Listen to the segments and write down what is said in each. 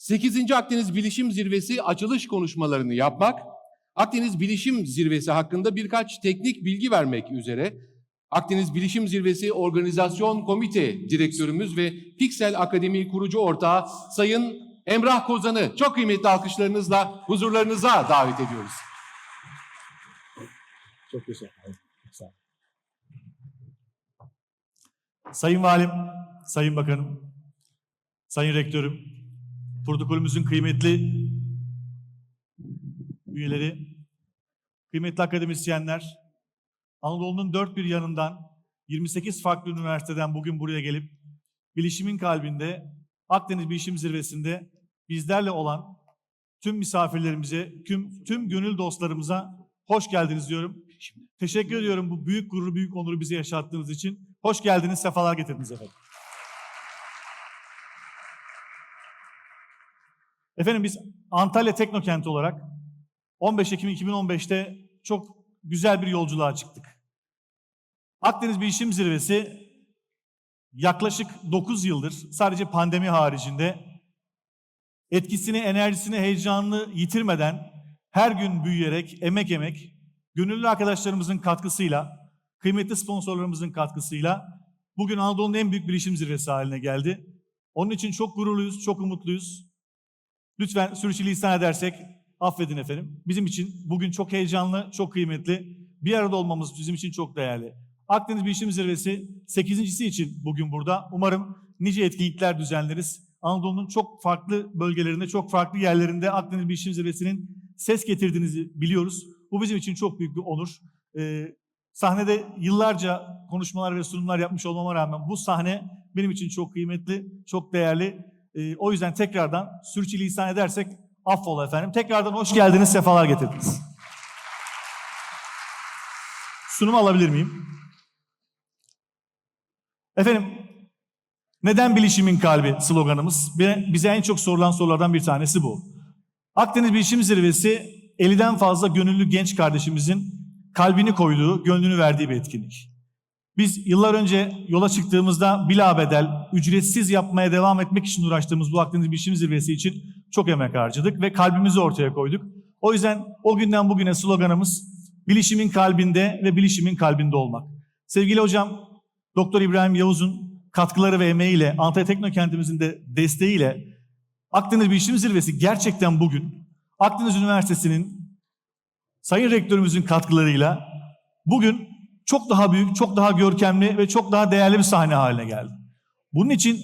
8. Akdeniz Bilişim Zirvesi açılış konuşmalarını yapmak, Akdeniz Bilişim Zirvesi hakkında birkaç teknik bilgi vermek üzere Akdeniz Bilişim Zirvesi Organizasyon Komite Direktörümüz ve Pixel Akademi kurucu ortağı Sayın Emrah Kozan'ı çok kıymetli alkışlarınızla huzurlarınıza davet ediyoruz. Çok teşekkür ederim. Sayın Valim, Sayın Bakanım, Sayın Rektörüm, protokolümüzün kıymetli üyeleri, kıymetli akademisyenler, Anadolu'nun dört bir yanından 28 farklı üniversiteden bugün buraya gelip bilişimin kalbinde Akdeniz Bilişim Zirvesi'nde bizlerle olan tüm misafirlerimize, tüm, tüm gönül dostlarımıza hoş geldiniz diyorum. Teşekkür ediyorum bu büyük gururu, büyük onuru bize yaşattığınız için. Hoş geldiniz, sefalar getirdiniz efendim. Efendim biz Antalya Teknokent olarak 15 Ekim 2015'te çok güzel bir yolculuğa çıktık. Akdeniz Bilişim Zirvesi yaklaşık 9 yıldır sadece pandemi haricinde etkisini, enerjisini, heyecanını yitirmeden her gün büyüyerek, emek emek, gönüllü arkadaşlarımızın katkısıyla, kıymetli sponsorlarımızın katkısıyla bugün Anadolu'nun en büyük bilişim zirvesi haline geldi. Onun için çok gururluyuz, çok umutluyuz. Lütfen sürçülisan edersek affedin efendim. Bizim için bugün çok heyecanlı, çok kıymetli. Bir arada olmamız bizim için çok değerli. Akdeniz Bilişim Zirvesi 8.si için bugün burada. Umarım nice etkinlikler düzenleriz. Anadolu'nun çok farklı bölgelerinde, çok farklı yerlerinde Akdeniz Bilişim Zirvesi'nin ses getirdiğinizi biliyoruz. Bu bizim için çok büyük bir onur. Ee, sahnede yıllarca konuşmalar ve sunumlar yapmış olmama rağmen bu sahne benim için çok kıymetli, çok değerli. Ee, o yüzden tekrardan sürçülisan edersek affola efendim. Tekrardan hoş geldiniz, sefalar getirdiniz. Sunum alabilir miyim? Efendim, neden bilişimin kalbi sloganımız? Bize en çok sorulan sorulardan bir tanesi bu. Akdeniz Bilişim Zirvesi 50'den fazla gönüllü genç kardeşimizin kalbini koyduğu, gönlünü verdiği bir etkinlik. Biz yıllar önce yola çıktığımızda bilabedel, ücretsiz yapmaya devam etmek için uğraştığımız bu Akdeniz Bilişim Zirvesi için çok emek harcadık ve kalbimizi ortaya koyduk. O yüzden o günden bugüne sloganımız bilişimin kalbinde ve bilişimin kalbinde olmak. Sevgili hocam Doktor İbrahim Yavuz'un katkıları ve emeğiyle, Antalya Teknokentimizin de desteğiyle Akdeniz Bilişim Zirvesi gerçekten bugün Akdeniz Üniversitesi'nin Sayın Rektörümüzün katkılarıyla bugün çok daha büyük, çok daha görkemli ve çok daha değerli bir sahne haline geldi. Bunun için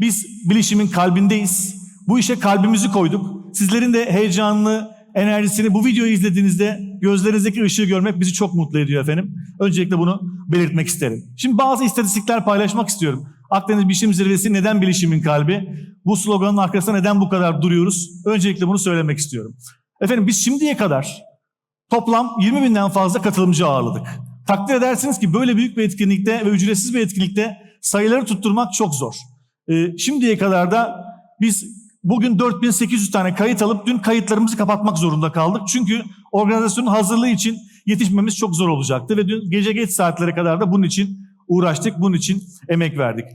biz bilişimin kalbindeyiz. Bu işe kalbimizi koyduk. Sizlerin de heyecanlı, enerjisini bu videoyu izlediğinizde gözlerinizdeki ışığı görmek bizi çok mutlu ediyor efendim. Öncelikle bunu belirtmek isterim. Şimdi bazı istatistikler paylaşmak istiyorum. Akdeniz Bilişim Zirvesi neden bilişimin kalbi? Bu sloganın arkasında neden bu kadar duruyoruz? Öncelikle bunu söylemek istiyorum. Efendim biz şimdiye kadar toplam 20 binden fazla katılımcı ağırladık. Takdir edersiniz ki böyle büyük bir etkinlikte ve ücretsiz bir etkinlikte sayıları tutturmak çok zor. Ee, şimdiye kadar da biz bugün 4800 tane kayıt alıp dün kayıtlarımızı kapatmak zorunda kaldık. Çünkü organizasyonun hazırlığı için yetişmemiz çok zor olacaktı ve dün gece geç saatlere kadar da bunun için uğraştık, bunun için emek verdik.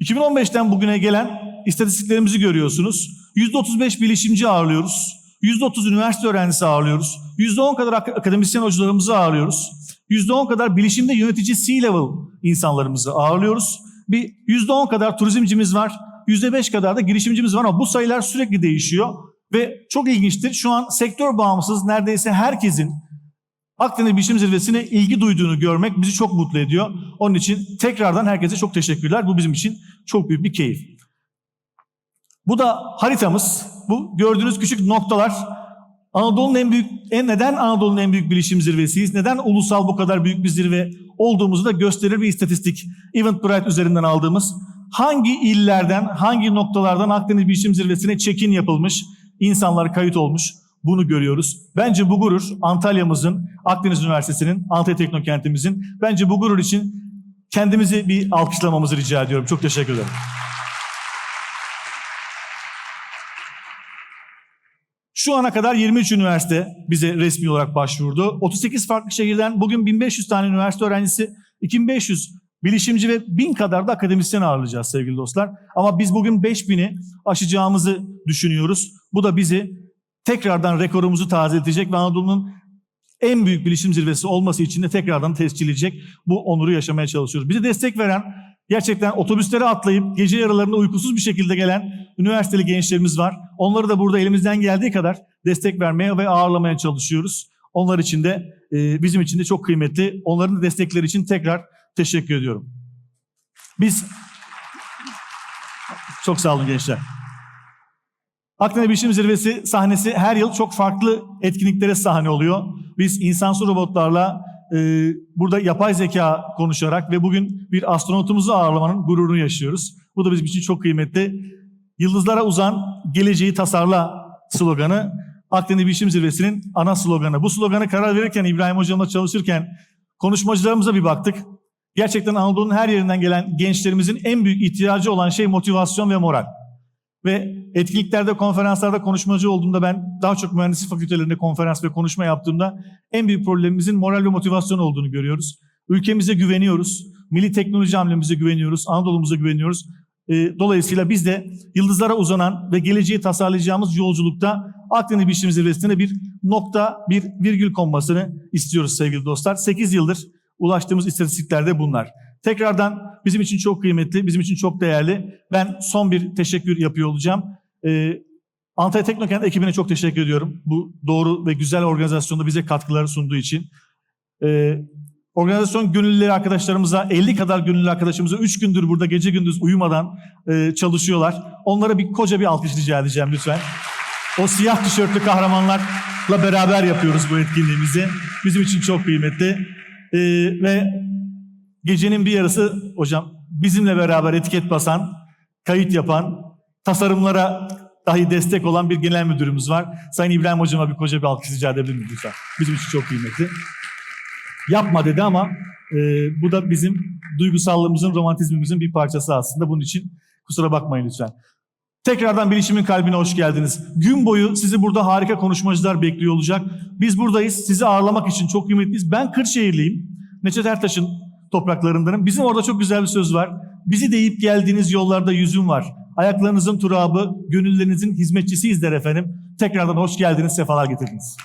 2015'ten bugüne gelen istatistiklerimizi görüyorsunuz. %35 bilişimci ağırlıyoruz. %30 üniversite öğrencisi ağırlıyoruz. %10 kadar ak- akademisyen hocalarımızı ağırlıyoruz. %10 kadar bilişimde yönetici C-level insanlarımızı ağırlıyoruz. Bir %10 kadar turizmcimiz var. %5 kadar da girişimcimiz var ama bu sayılar sürekli değişiyor. Ve çok ilginçtir. Şu an sektör bağımsız neredeyse herkesin Akdeniz Bilişim Zirvesi'ne ilgi duyduğunu görmek bizi çok mutlu ediyor. Onun için tekrardan herkese çok teşekkürler. Bu bizim için çok büyük bir keyif. Bu da haritamız. Bu gördüğünüz küçük noktalar Anadolu'nun en büyük, en neden Anadolu'nun en büyük bilişim zirvesiyiz? Neden ulusal bu kadar büyük bir zirve olduğumuzu da gösterir bir istatistik. Eventbrite üzerinden aldığımız hangi illerden, hangi noktalardan Akdeniz Bilişim Zirvesi'ne check-in yapılmış, insanlar kayıt olmuş bunu görüyoruz. Bence bu gurur Antalya'mızın, Akdeniz Üniversitesi'nin, Antalya Teknokentimizin bence bu gurur için kendimizi bir alkışlamamızı rica ediyorum. Çok teşekkür ederim. Şu ana kadar 23 üniversite bize resmi olarak başvurdu. 38 farklı şehirden bugün 1500 tane üniversite öğrencisi, 2500 bilişimci ve bin kadar da akademisyen ağırlayacağız sevgili dostlar. Ama biz bugün 5000'i aşacağımızı düşünüyoruz. Bu da bizi tekrardan rekorumuzu tazeletecek ve Anadolu'nun en büyük bilişim zirvesi olması için de tekrardan tescil edecek bu onuru yaşamaya çalışıyoruz. Bize destek veren gerçekten otobüslere atlayıp gece yarılarında uykusuz bir şekilde gelen üniversiteli gençlerimiz var. Onları da burada elimizden geldiği kadar destek vermeye ve ağırlamaya çalışıyoruz. Onlar için de e, bizim için de çok kıymetli. Onların da destekleri için tekrar teşekkür ediyorum. Biz çok sağ olun gençler. Akdeniz Bilişim Zirvesi sahnesi her yıl çok farklı etkinliklere sahne oluyor. Biz insansız robotlarla e, burada yapay zeka konuşarak ve bugün bir astronotumuzu ağırlamanın gururunu yaşıyoruz. Bu da bizim için çok kıymetli. Yıldızlara uzan, geleceği tasarla sloganı Akdeniz Bilişim Zirvesi'nin ana sloganı. Bu sloganı karar verirken İbrahim Hocam'la çalışırken konuşmacılarımıza bir baktık. Gerçekten Anadolu'nun her yerinden gelen gençlerimizin en büyük ihtiyacı olan şey motivasyon ve moral. Ve etkinliklerde, konferanslarda konuşmacı olduğumda ben daha çok mühendislik fakültelerinde konferans ve konuşma yaptığımda en büyük problemimizin moral ve motivasyon olduğunu görüyoruz. Ülkemize güveniyoruz, milli teknoloji hamlemize güveniyoruz, Anadolu'muza güveniyoruz. Ee, dolayısıyla biz de yıldızlara uzanan ve geleceği tasarlayacağımız yolculukta Akdeniz Bilişim Zirvesi'ne bir nokta, bir virgül konmasını istiyoruz sevgili dostlar. 8 yıldır ulaştığımız istatistiklerde bunlar. Tekrardan bizim için çok kıymetli, bizim için çok değerli. Ben son bir teşekkür yapıyor olacağım. Ee, Antalya Teknokent ekibine çok teşekkür ediyorum. Bu doğru ve güzel organizasyonda bize katkıları sunduğu için. Ee, organizasyon gönüllüleri arkadaşlarımıza, 50 kadar gönüllü arkadaşımıza 3 gündür burada gece gündüz uyumadan e, çalışıyorlar. Onlara bir koca bir alkış rica edeceğim lütfen. O siyah tişörtlü kahramanlarla beraber yapıyoruz bu etkinliğimizi. Bizim için çok kıymetli. Ee, ve gecenin bir yarısı hocam bizimle beraber etiket basan, kayıt yapan, tasarımlara dahi destek olan bir genel müdürümüz var. Sayın İbrahim hocama bir koca bir alkış rica edebilir miyim lütfen? Bizim için çok kıymetli. Yapma dedi ama e, bu da bizim duygusallığımızın, romantizmimizin bir parçası aslında. Bunun için kusura bakmayın lütfen. Tekrardan bilişimin kalbine hoş geldiniz. Gün boyu sizi burada harika konuşmacılar bekliyor olacak. Biz buradayız. Sizi ağırlamak için çok kıymetliyiz. Ben Kırşehirliyim. Neçet Ertaş'ın topraklarındanım. Bizim orada çok güzel bir söz var. Bizi deyip geldiğiniz yollarda yüzüm var. Ayaklarınızın turabı, gönüllerinizin hizmetçisiyiz der efendim. Tekrardan hoş geldiniz, sefalar getirdiniz.